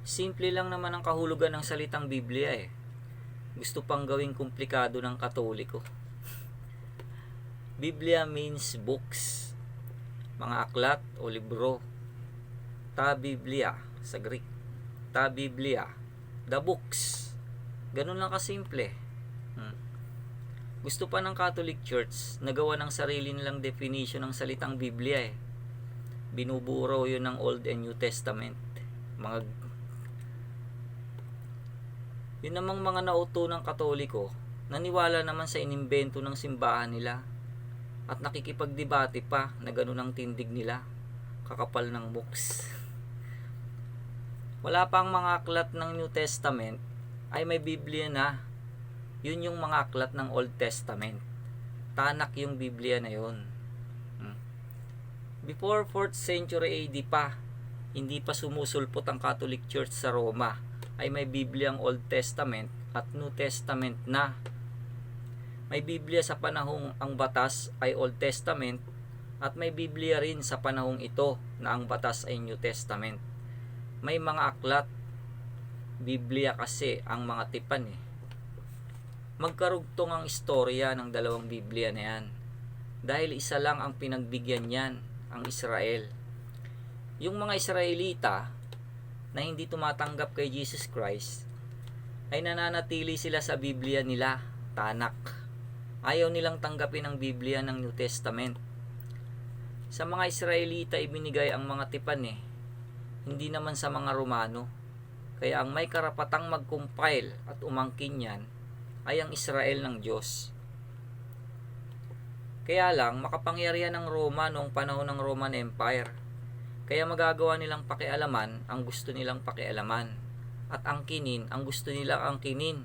Simple lang naman ang kahulugan ng salitang Biblia eh. Gusto pang gawing komplikado ng katoliko. Biblia means books. Mga aklat o libro. Ta Biblia sa Greek. Ta Biblia. The books. Ganun lang kasimple. Hmm. Gusto pa ng Catholic Church nagawa ng sarili nilang definition ng salitang Biblia eh. Binuburo yun ng Old and New Testament. Mga yun namang mga nauto ng katoliko, naniwala naman sa inimbento ng simbahan nila at nakikipagdebate pa na ganun ang tindig nila, kakapal ng books. Wala pang mga aklat ng New Testament ay may Biblia na. Yun yung mga aklat ng Old Testament. Tanak yung Biblia na yun. Hmm. Before 4th century AD pa, hindi pa sumusulpot ang Catholic Church sa Roma ay may Biblia ang Old Testament at New Testament na. May Biblia sa panahong ang batas ay Old Testament at may Biblia rin sa panahong ito na ang batas ay New Testament. May mga aklat, Biblia kasi ang mga tipan eh. Magkarugtong ang istorya ng dalawang Biblia na yan. Dahil isa lang ang pinagbigyan niyan, ang Israel. Yung mga Israelita, na hindi tumatanggap kay Jesus Christ ay nananatili sila sa Biblia nila, tanak. Ayaw nilang tanggapin ang Biblia ng New Testament. Sa mga Israelita ibinigay ang mga tipan eh, hindi naman sa mga Romano. Kaya ang may karapatang mag-compile at umangkin yan ay ang Israel ng Diyos. Kaya lang, makapangyarihan ng Roma noong panahon ng Roman Empire kaya magagawa nilang pakialaman ang gusto nilang pakialaman at ang kinin ang gusto nilang angkinin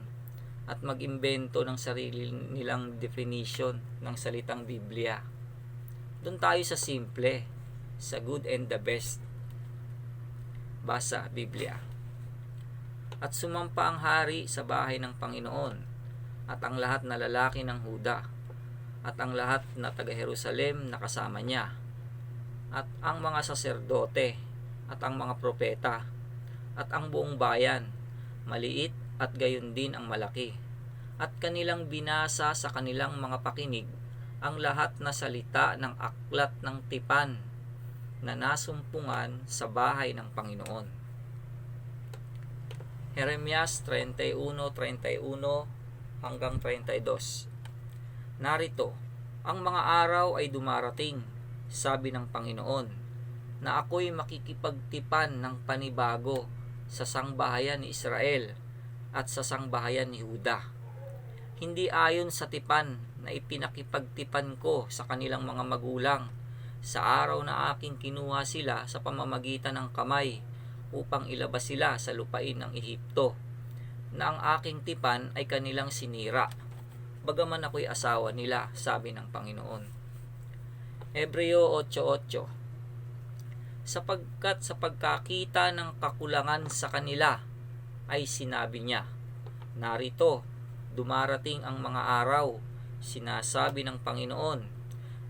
at mag-imbento ng sarili nilang definition ng salitang Biblia. Doon tayo sa simple, sa good and the best. Basa Biblia. At sumampa ang hari sa bahay ng Panginoon at ang lahat na lalaki ng Huda at ang lahat na taga Jerusalem na kasama niya at ang mga saserdote at ang mga propeta at ang buong bayan, maliit at gayon din ang malaki. At kanilang binasa sa kanilang mga pakinig ang lahat na salita ng aklat ng tipan na nasumpungan sa bahay ng Panginoon. Jeremias 31:31 hanggang 32. Narito, ang mga araw ay dumarating sabi ng Panginoon, na ako'y makikipagtipan ng panibago sa sangbahayan ni Israel at sa sangbahayan ni Huda. Hindi ayon sa tipan na ipinakipagtipan ko sa kanilang mga magulang sa araw na aking kinuha sila sa pamamagitan ng kamay upang ilabas sila sa lupain ng Ehipto na ang aking tipan ay kanilang sinira bagaman ako'y asawa nila sabi ng Panginoon Hebreo 8.8 Sapagkat sa pagkakita ng kakulangan sa kanila ay sinabi niya, Narito, dumarating ang mga araw, sinasabi ng Panginoon,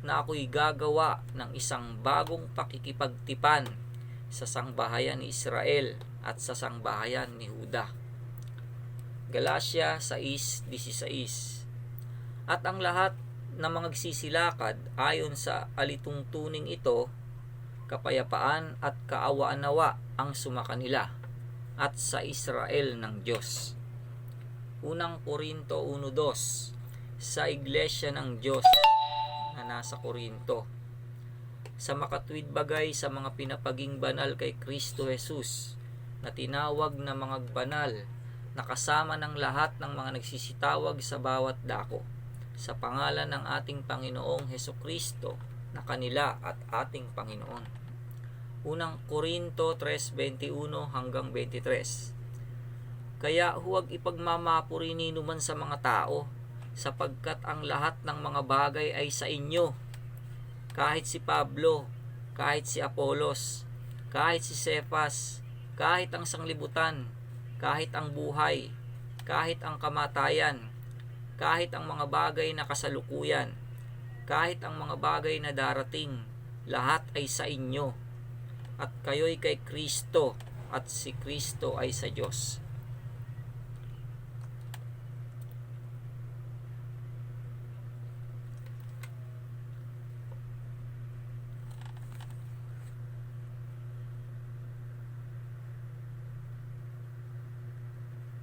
na ako'y gagawa ng isang bagong pakikipagtipan sa sangbahayan ni Israel at sa sangbahayan ni Huda. Galatia 6.16 At ang lahat na mga nagsisilakad ayon sa alitungtuning ito, kapayapaan at kaawaan-nawa ang sumakanila at sa Israel ng Diyos. Unang Korinto 1.2 Sa Iglesia ng Diyos na nasa Korinto sa makatwid bagay sa mga pinapaging banal kay Kristo Jesus na tinawag na mga banal na kasama ng lahat ng mga nagsisitawag sa bawat dako sa pangalan ng ating Panginoong Heso Kristo na kanila at ating Panginoon. Unang Korinto 3.21 hanggang 23 Kaya huwag ipagmamapuri ninuman sa mga tao sapagkat ang lahat ng mga bagay ay sa inyo. Kahit si Pablo, kahit si Apolos, kahit si Cephas, kahit ang sanglibutan, kahit ang buhay, kahit ang kamatayan, kahit ang mga bagay na kasalukuyan, kahit ang mga bagay na darating, lahat ay sa inyo. At kayo'y kay Kristo at si Kristo ay sa Diyos.